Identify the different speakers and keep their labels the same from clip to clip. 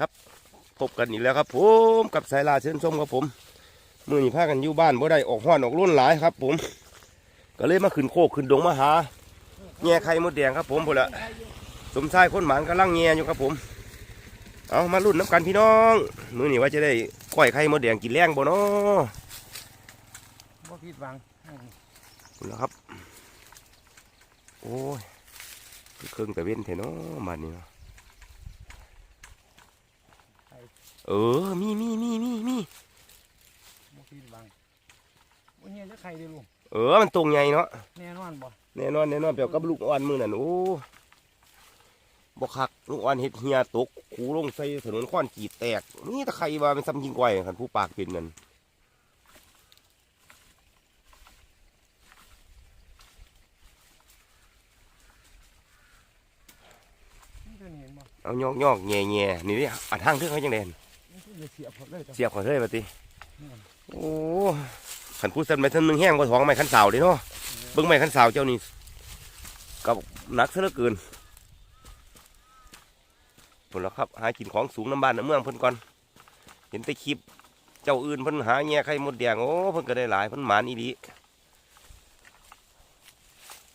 Speaker 1: ครับพบกันอีกแล้วครับผมกับสายลาเชิญชมครับผม มือนี่พากันอยู่บ้านบ่ได้ออกห้อนออกรุ่นหลายครับ ผม ก็เลยมาขึ้นโคกขึ้นดงมาหาแง่ไข่มดแดงครับผมพุ่นละสมชายคนหมานกำลังแง่อยู่ครับผม เอามารุ่นน้ำกันพี่น้อง มือนี่ว่าจะได้ก้อยไข่มดแดงกินแรงบ่เนาะ
Speaker 2: บ่ผิดหวัง
Speaker 1: พุ่นละครับ โอ้ยเครื่องแต่เว้นเถอะเนาะมันนี่เนาะ เออ มีมีมีมีมี
Speaker 2: บ่ผิดหวังบ่เฮียจะใครเด้อลุง
Speaker 1: เออ มันตรงใหญ่เนาะ
Speaker 2: แน่นอนบ่
Speaker 1: แน่นอนแน่นอนเปรียบกับลูกอ่อนมือนั่นโอ้บกคักลูกอ่อนเห็ดเฮียตกคูลงใส่ถนนข้อนกีดแตก นี่ตะไคร้ว่ามันซ้ำยิงกวยคันผู้ปากเป็นนั่น
Speaker 2: นี่ตัวนี้เห็นบ่
Speaker 1: เอายอกยอกแง่แง่นี่ดิอัดทางเทือกเขาจังเด่น
Speaker 2: นี่คือจะ เสียบหมดเลยจ้ะ
Speaker 1: เสียบขอเท่ปะติโอ้ขันพูดสันไปทันหนึ่งแห้งกว่าท้องไม่ขันสาวเดิเนาะเบิ้งไม่ขันสาวเจ้านี่กับหนักซะเหลือเกินผลแล้วครับ หากินของสูงน้ำบ้านน้ำเมืองเพิ่นก่อน เห็นแต่คลิป เจ้าอื่นเพิ่นหาแง่ไข่มดแดงโอ้เพิ่นก็ได้หลายเพิ่นหมานอีดี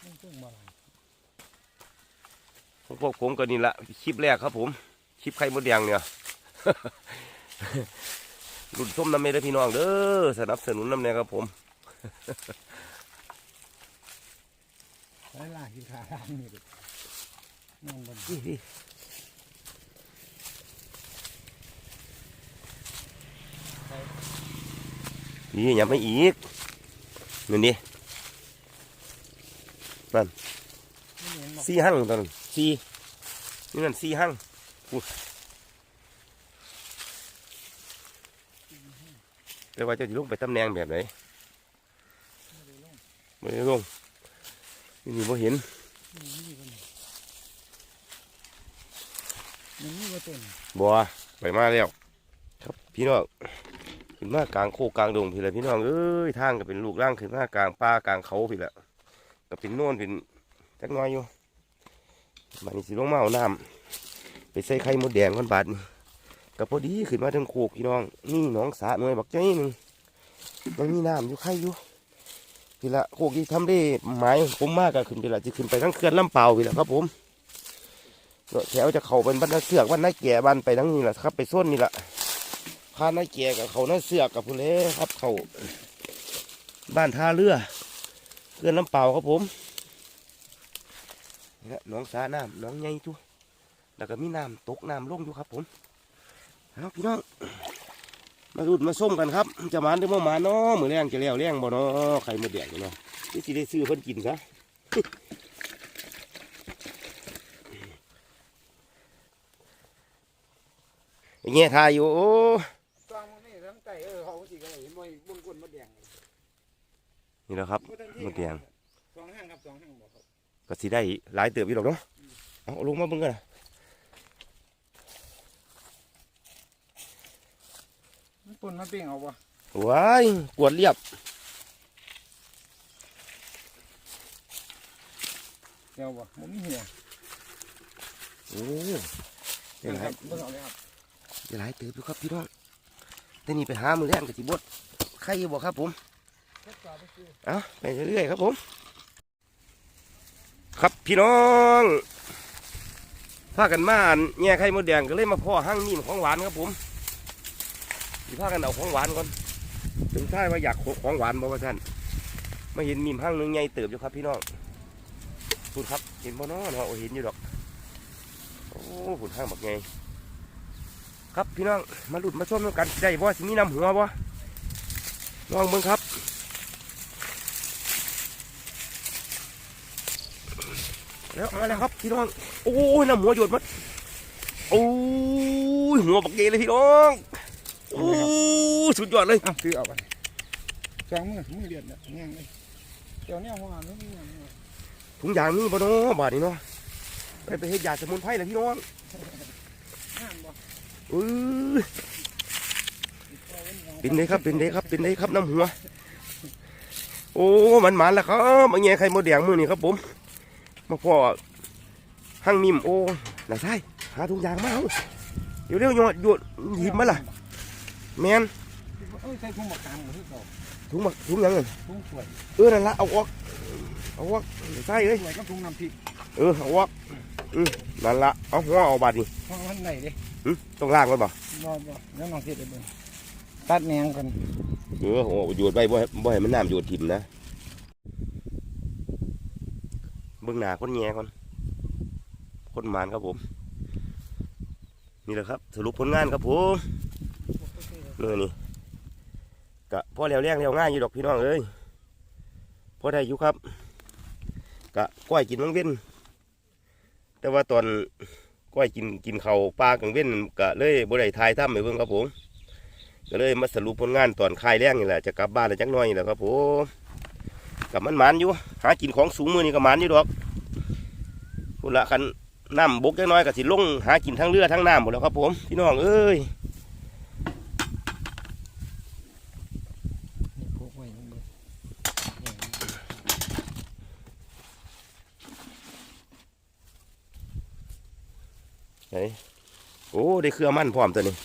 Speaker 2: นี่ตึ้งบ่หลาย
Speaker 1: พวกผมก็นี่ละคลิปแรกครับผม คลิปไข่มดแดงเนี่ย รุ่นส้มน้ำเมเด้พี่น้องเด้อสนับสนุนน้ำแน่ครับผม
Speaker 2: ใช้ลากินขาดานนี่ดินั่นบ่
Speaker 1: นี่นี่นี่ย่าไม่อีกนี่นี่
Speaker 2: นี่น
Speaker 1: สี่หั่งตอนนั้สี่นี่นั่นสี่หั่งอุ๊ ยเรียกว่าเจะลงไปตำแหน่งแบบไหนไม่ได้ลงนี่นี่บ่เห็น
Speaker 2: นี่นี่บ่นี่มันนี่บ่เต็ม
Speaker 1: บัวไปมาแล้วครับพี่น้องขึ้นมากลางโคกกลางดงพี่ละพี่น้องเอ้ยทางก็เป็นลูกร่างขึ้นมากลางป่ากลางเขาพี่ละก็เป็นโน่นเป็นจักหน้อยอยู่มานี่สิลงมาเอาน้ำไปใส่ไข่มดแดงคนบาดนี่ ก็พอดีขึ้นมาทางโคกพี่น้อง นี่หนองสาหน่อยบักใจหนึ่งมันมีน้ำอยู่ไข่อยู่พี่ละโคกที่ทำได้หมายผมมากก็ขึ้นพี่ละจะขึ้นไปทั้งเขื่อนลำเปล่าพี่ละครับผมแถวจะเข้าเป็นบ้านนาเสือกบ้านนาแก่บ้านไปทั้งนี้แหละครับ ไปส้นนี่แหละพานาแก่กับเขาน้าเสือกกับพุ่นเลยครับเขาบ้านท่าเรือเพื่อนน้ำเปล่าครับผมน้องสาน้ำน้องใหญ่ทุแล้วก็มีน้ำตกน้ำลงอยู่ครับผม เอาพี่น้องมาดูดมาส้มกันครับจะมาหรือบ่มาเนาะมือแรงจะแล้วแรงบ่เนาะใครมาแดกอยู่เนาะที่สิได้ซื้อเพิ่นกินซะเงี้ยทายอยู่โอ้
Speaker 2: ตองมันนี่ทั้งไก่เออเขาสิก็ได้เห็นบ่เบิ่งก้นมดแดง
Speaker 1: นี่แหละครับ
Speaker 2: บ่ทันที
Speaker 1: มดแดง
Speaker 2: สองห้างครับสองห้างบ่ครับ
Speaker 1: ก็สิได้หลายเติบอยู่หรอกเนาะเอาลงมาเบิ่งกันนะ
Speaker 2: มันปุ่นมาปิ้งเอาบ่
Speaker 1: ว้ายกวดเรียบ
Speaker 2: เดี๋ยวบ่มันมีเหี่ย
Speaker 1: โอ้ได้หลา
Speaker 2: ครั
Speaker 1: ย
Speaker 2: บเบิ่งเอาเลยครับ
Speaker 1: ได้หลายเติบอยู่ครับพี่น้องแต่นี่ไปหามือแรงกับสิบดใครอยู่บ่ครับผม
Speaker 2: เฮ็ดต่อไปคือ
Speaker 1: เอาไปเรื่อยๆครับผม ครับพี่น้องพากันมาอันแง่ไข่มดแดงก็เลยมาพ่อห้างนิ่มของหวานครับผม สิพากันเอาของหวานก่อนถึงท้ายว่าอยากของหวานบ่ว่าท่านมาเห็นมีมห้างนึงใหญ่เติบอยู่ครับพี่น้องพูดครับเห็นบ่นาะเนาะโอ้เห็นอยู่ดอกโอ้หุ่นห้างบักไงครับพี่น้องมาหลุดมาชมกันได้บ่สิมีน้ำหัวบ่ลองเบิ่งครับแล้วมาแล้วครับพี่น้องโอ้ยน้ำหัวหยดมัดโอ้ยหัวบักเกเลยพี่น้อง โอ้ยสุดยอดเลย
Speaker 2: อะซื้อเอาไปสองมือมือเดียดเนี่ยแง่งเลยเดี๋ยวเนี่ยหัวหานนี่เนี่ยเนี่ย
Speaker 1: ถุงยางนี่บ่เนาะบาดนี้เนาะไปไปเฮ็ดยาสมุนไพรเลยพี่น้อง
Speaker 2: ห้ามบ่
Speaker 1: เออเป็นไดครับเป็นไดครับเป็นไดครับน้ำหัว โอ้มันหมานแล้วครับมาแง่ไข่มดแดงมือนี่ครับผมมาพ่อหั่งมิมโอ้น่าใช่หาถุงยางมาเอาเดี๋ยวเร็วโยนโยนหยิบมาล่ะ แมน
Speaker 2: เอ้ยใส่ถุงหมกกามหรือเปล่า
Speaker 1: ถุงมาถุงหยังเงิน
Speaker 2: ถุงสวย
Speaker 1: เออนั่นละเอาออกเอาออกใส่เอ้ย
Speaker 2: สวยก็ถุงน้ำพริก
Speaker 1: เออเอาออกอืมนั่นละเอาหัวเอาบาดนี่
Speaker 2: เพราะมันไหนเด้
Speaker 1: หึต้องล่างมันบ่
Speaker 2: บ่บ่แล้วน้องเสียไปเบิ่งตัดแหนงกัน
Speaker 1: เออโอ้โยนไปบ่ให้บ่ให้มันน้ำโยนถิ่มนะเบื้องหน้าคนแย่ก่อนคนมานครับผม นี่แหละครับ สรุปผลงานครับผมเมื่อนี้กะพ่อแล้วแรงแล้วง่ายอยู่ดอกพี่น้องเอ้ยพ่อได้อยู่ครับกะก้อยกินมังเว้นแต่ว่าตอนก้อยกินกินเขาปลากังเว้นกะเลยบ่ได้ทายถ้ำไปเบิ่งครับผมก็เลยมาสรุปผลงานตอนคลายแรงนี่แหละจะกลับบ้านแล้วจักน่อยนี่แหละครับผมกับมันหมันอยู่ หากินของสูงมือนี่ก็หมันอยู่ดอกพุ่นละคันน้ำบกจักน้อยก็สิลงหากินทั้งเรือทั้งน้ำหมดแล้วครับผมพี่น้องเอ้ย
Speaker 2: นี่พกไว้นี่เบิ่ง
Speaker 1: โอ้ได้เครือมันพร้อมตัวนี้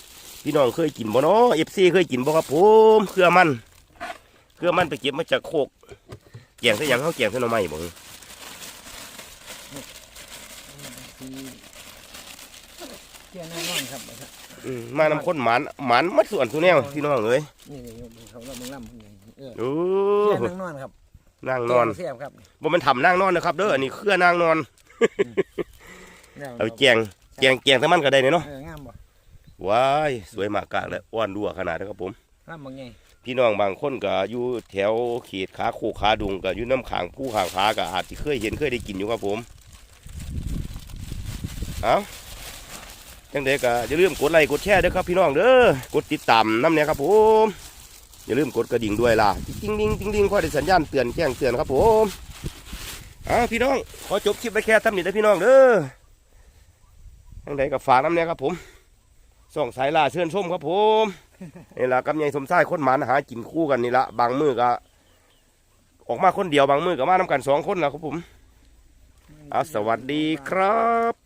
Speaker 1: พี่น้องเคยกินบ่เนาะเอฟซีเคยกินบ่ครับผมเครือมันเครือมันไปเก็บมาจากโคกแกงซะหยังเขาแกงซะหน่อไม้บ่
Speaker 2: ที่เกี่ยแน่นอนครับนะครับ
Speaker 1: อืมมานำคนหมันหมันมัดส่วนทุกแนวพี่น้องเอ้ย
Speaker 2: นี่นี่เขาเราเบิ่งลำเพิ่นนี่เออ
Speaker 1: โอ้
Speaker 2: เกี่ยแน่นอนครับ
Speaker 1: นั่งนอน
Speaker 2: แกงเสียบครับ
Speaker 1: บ่แมันทำนั่งนอนนะครับเด้ออันนี้เครือนั่งนอน
Speaker 2: แล้ว
Speaker 1: เอาแกง แกงแกงซะมันก็ได้เนาะ
Speaker 2: เอองามบ่
Speaker 1: ว้ายสวยมากกากและอ้วนดัวขนาดนะครับผม
Speaker 2: ลำบางไง
Speaker 1: พี่น้องบางคนก็อยู่แถวเขตขาโคกขาดุงก็อยู่น้ำขางผู้ขางขาก็อาจจะเคยเห็นเคยได้กินอยู่ครับผมเอาจังเด็ก็อย่าลืมกดไลค์กดแชร์ด้วยครับพี่น้องเด้อกดติดตามน้ำเนี่ยครับผมอย่าลืมกดกระดิ่งด้วยล่ะติ๊งติ๊งติ๊งติ๊งคอยได้สัญญาณเตือนแจ้งเตือนครับผมเอาพี่น้องขอจบคลิปไปแค่ทำนี้นะพี่น้องเด้อ จังเด็ก็ฝากน้ำเนี่ยครับผมส่องสายล่าเชิญชมครับผมนี่ละกับยายสมชายคนหมันหากินคู่กันนี่ละบางมือก็ออกมาคนเดียวบางมือก็มานํกันสองคนละครับผมเอาสวัสดีครับ